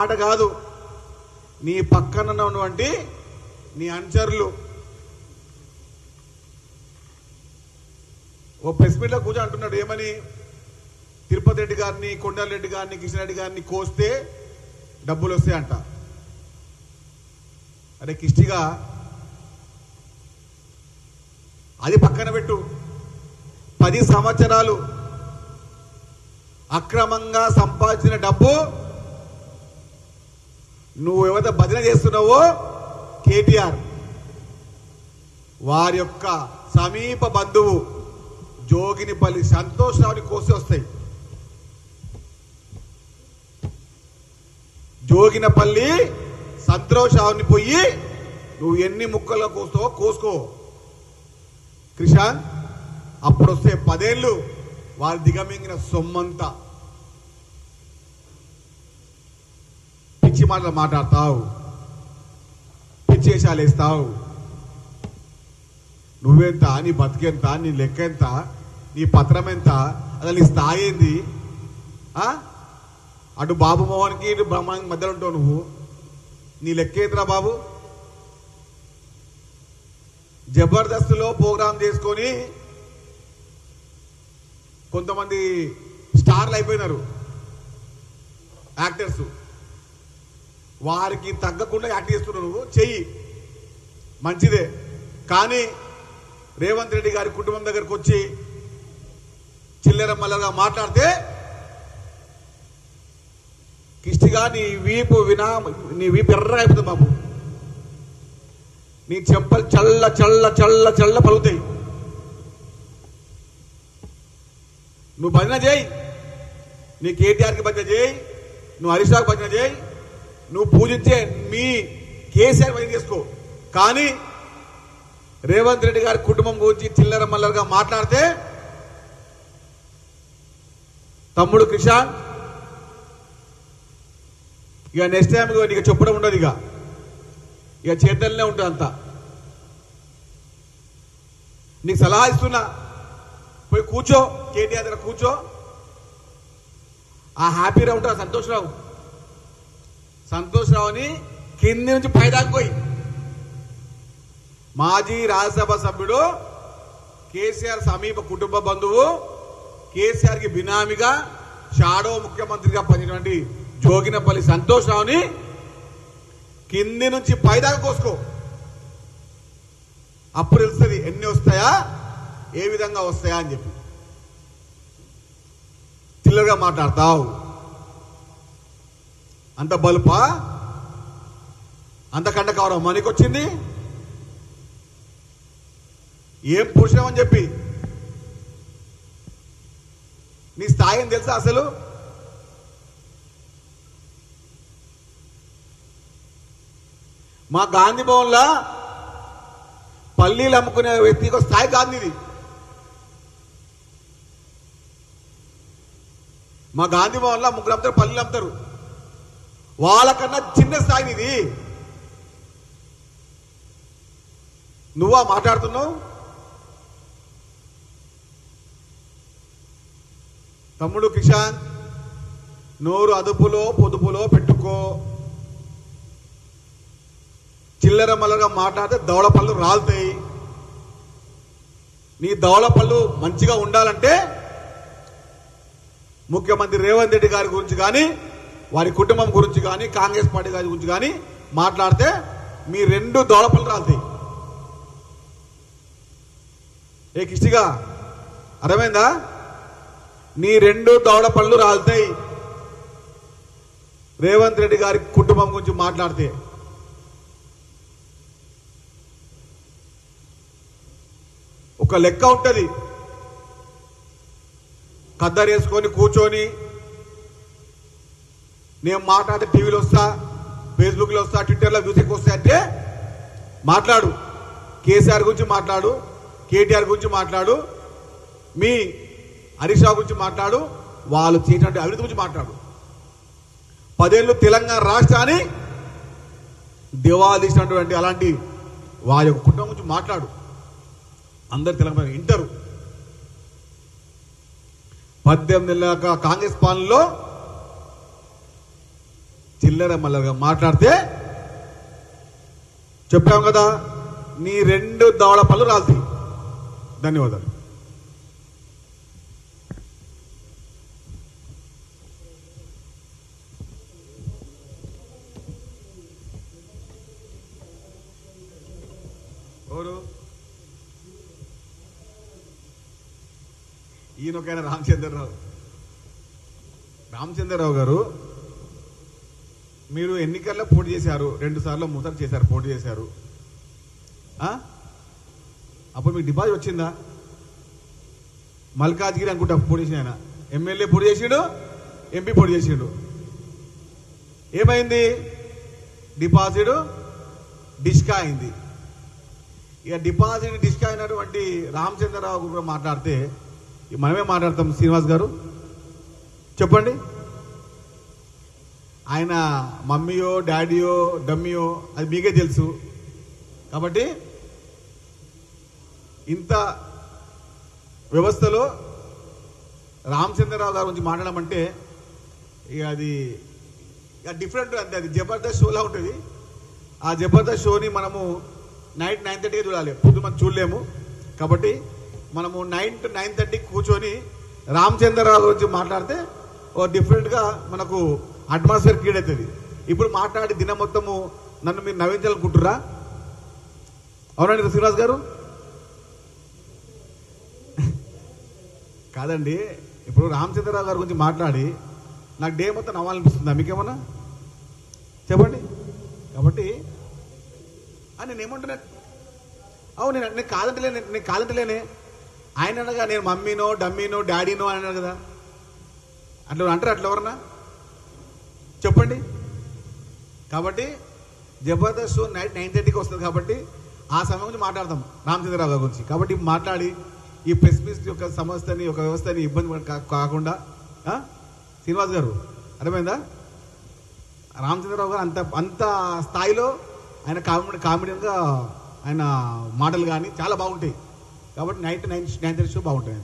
మాట కాదు. నీ పక్కన ఉన్నటువంటి నీ అనుచరులు. ఓ ప్రెస్ మీట్లో కూర్చొని అంటున్నాడు ఏమని? తిరుపతి రెడ్డి గారిని కొండారెడ్డి గారిని కిషన్ రెడ్డి గారిని కోస్తే డబ్బులు వస్తాయంట. అరే కిష్టిగా అది పక్కన పెట్టు. పది సంవత్సరాలు అక్రమంగా సంపాదించిన డబ్బు నువ్వు ఎవరైతే భజన చేస్తున్నావో కేటీఆర్. వారి యొక్క సమీప బంధువు జోగినిపల్లి సంతోషరావుని కోసి వస్తాయి. జోగినపల్లి సంతోషరావుని పోయి నువ్వు ఎన్ని ముక్కల్లో కోస్తావో కోసుకో. క్రిషాంత్ అప్పుడు వస్తే పదేళ్ళు వారి దిగమింగిన సొమ్మంతా. మాటలు మాట్లాడతావు. పిచ్చేషాలు వేస్తావు నువ్వెంత నీ బతికెంత నీ లెక్క ఎంత నీ పత్రం ఎంత అసలు నీ స్థాయి ఏంది? ఆ? అటు బాబు మోహన్కి ఇటు బ్రహ్మానికి మధ్యలో ఉంటావు నువ్వు. నీ లెక్క బాబు? జబర్దస్త్లో ప్రోగ్రాం చేసుకొని కొంతమంది స్టార్లు అయిపోయినారు. యాక్టర్స్. వారికి తగ్గకుండా యాక్ట్ చేస్తున్నావు నువ్వు చెయ్యి. మంచిదే. కానీ రేవంత్ రెడ్డి గారి కుటుంబం దగ్గరకు వచ్చి చిల్లర మల్లగా మాట్లాడితే కిష్టిగా నీ వీపు వినా నీ వీపు ఎర్ర అయిపోతుంది బాబు. నీ చెంపలు చల్ల చల్ల చల్ల చల్ల పలుకుతాయి. నువ్వు భజన చేయి. నీ కేటీఆర్కి భజన చేయి. నువ్వు హరీష్ రావుకి భజన చేయి. నువ్వు పూజించే మీ కేసీఆర్ భజన చేసుకో. కానీ రేవంత్ రెడ్డి గారి కుటుంబం గురించి చిల్లర మల్లరగా మాట్లాడితే తమ్ముడు కిషాన్ ఇక నెక్స్ట్ టైం ఇక చెప్పడం ఉండదు ఇక. ఇక చేతల్లోనే ఉంటుంది అంతా. నీకు సలహా ఇస్తున్నా పోయి కూర్చో కేటీఆర్ దగ్గర కూర్చో. ఆ హ్యాపీగా ఉంటా సంతోషరావు సంతోష్రావుని కింది నుంచి పైదాకా పోయి. మాజీ రాజ్యసభ సభ్యుడు కేసీఆర్ సమీప కుటుంబ బంధువు కేసీఆర్కి బినామీగా షాడో ముఖ్యమంత్రిగా పనిచినటువంటి జోగినపల్లి సంతోష్రావుని కింది నుంచి పైదాకా కోసుకో. అప్పుడు తెలుస్తుంది ఎన్ని వస్తాయా ఏ విధంగా వస్తాయా అని చెప్పి. చిల్లరగా మాట్లాడతావు. అంత బలుపా? అంత కండ కవరం మనకొచ్చింది? ఏం పురుషం అని చెప్పి? నీ స్థాయి ఏం తెలుసా అసలు? మా గాంధీ భవన్లో పల్లీలు అమ్ముకునే వ్యక్తికి ఒక స్థాయి గాంధీది మా గాంధీ భవన్లో ముగ్గురు అమ్ముతారు పల్లీలు అమ్ముతారు. వాళ్ళకన్నా చిన్న స్థాయి ఇది. నువ్వా మాట్లాడుతున్నావు? తమ్ముడు కిషాన్ నోరు అదుపులో పొదుపులో పెట్టుకో. చిల్లర మల్లగా మాట్లాడితే దవడ పళ్ళు రాలుతాయి. నీ దవడ పళ్ళు మంచిగా ఉండాలంటే ముఖ్యమంత్రి రేవంత్ రెడ్డి గారి గురించి కానీ వారి కుటుంబం గురించి కానీ కాంగ్రెస్ పార్టీ గారి గురించి కానీ మాట్లాడితే మీ రెండు దవడ రాలుతాయి. ఏ కిష్టిగా అర్థమైందా? నీ రెండు దవడ పళ్ళు రాలుతాయి. రేవంత్ రెడ్డి గారి కుటుంబం గురించి మాట్లాడితే. ఒక లెక్క ఉంటుంది. కద్దరు వేసుకొని కూర్చొని నేను మాట్లాడితే టీవీలో వస్తా ఫేస్బుక్లో వస్తా ట్విట్టర్లో మ్యూజిక్ వస్తా అంటే మాట్లాడు. కేసీఆర్ గురించి మాట్లాడు కేటీఆర్ గురించి మాట్లాడు మీ హరీష్ రావు గురించి మాట్లాడు వాళ్ళు చేసినటువంటి అభివృద్ధి గురించి మాట్లాడు. పదేళ్ళు తెలంగాణ రాష్ట్రాన్ని దివాళ తీసినటువంటి అలాంటి వారి యొక్క కుటుంబం గురించి మాట్లాడు. అందరు తెలంగాణ వింటారు. పద్దెనిమిది నెలల కాంగ్రెస్ పాలనలో చిల్లర మల్లరగా మాట్లాడితే చెప్పాం కదా నీ రెండు దవడ పళ్ళు రాల్తాయి ధన్యవాదాలు. ఎవరు? ఈయనొకైనా రామచంద్రరావు. రామచంద్రరావు గారు మీరు ఎన్నికల్లో పోటీ చేశారు రెండు సార్లు ముసరు చేశారు పోటీ చేశారు. అప్పుడు మీకు డిపాజిట్ వచ్చిందా? మల్కాజ్గిరి అనుకుంటా పోటీ చేసిన ఆయన. ఎమ్మెల్యే పోటీ చేసిండు ఎంపీ పోటీ చేసిండు. ఏమైంది? డిపాజిట్ డిస్కా అయింది. ఇక డిపాజిట్ డిస్కా అయినటువంటి రామచంద్రరావు కూడా మాట్లాడితే మనమే మాట్లాడతాం శ్రీనివాస్ గారు. చెప్పండి. ఆయన మమ్మీయో డాడీయో డమ్మీయో అది మీకే తెలుసు. కాబట్టి ఇంత వ్యవస్థలో రామచంద్రరావు గారి గురించి మాట్లాడమంటే ఇక అది ఇక డిఫరెంట్ అంతే అది జబర్దస్త్ షోలా ఉంటుంది. ఆ జబర్దస్త్ షోని మనము నైట్ నైన్ థర్టీకి చూడాలి పొద్దు మనం చూడలేము. కాబట్టి మనము నైన్ టు నైన్ థర్టీకి కూర్చొని రామచంద్రరావు గురించి మాట్లాడితే ఓ డిఫరెంట్గా మనకు అట్మాస్ఫియర్ క్రియేట్ అవుతుంది ఇప్పుడు మాట్లాడి దినం మొత్తము నన్ను మీరు నవ్వించాలనుకుంటురా అవునండి శ్రీనివాస్ గారు? కాదండి ఇప్పుడు రామచంద్రరావు గారి గురించి మాట్లాడి నాకు డే మొత్తం నవ్వాలనిపిస్తుందా? మీకేమన్నా? చెప్పండి. కాబట్టి నేను ఏమంటున్నా అవును నేను నేను కాదంటలేనే నేను కాదంటలేనే. ఆయన అనగా నేను మమ్మీనో డమ్మీనో డాడీనో అని అన్నాడు కదా. అట్లా అంటారు అట్లా ఎవరన్నా? చెప్పండి. కాబట్టి జబర్దస్త్ షో నైట్ నైన్ థర్టీకి వస్తుంది కాబట్టి ఆ సమయం గురించి మాట్లాడతాం రామచంద్రరావు గారి గురించి. కాబట్టి మాట్లాడి ఈ ప్రెస్ మీట్ యొక్క సంస్థని ఒక వ్యవస్థని ఇబ్బంది కా- కాకుండా శ్రీనివాస్ గారు అర్థమైందా? రామచంద్రరావు గారు అంత అంత స్థాయిలో ఆయన కామెడీ కామెడీగా ఆయన మాటలు కానీ చాలా బాగుంటాయి. కాబట్టి night nine nine thirty show బాగుంటాయి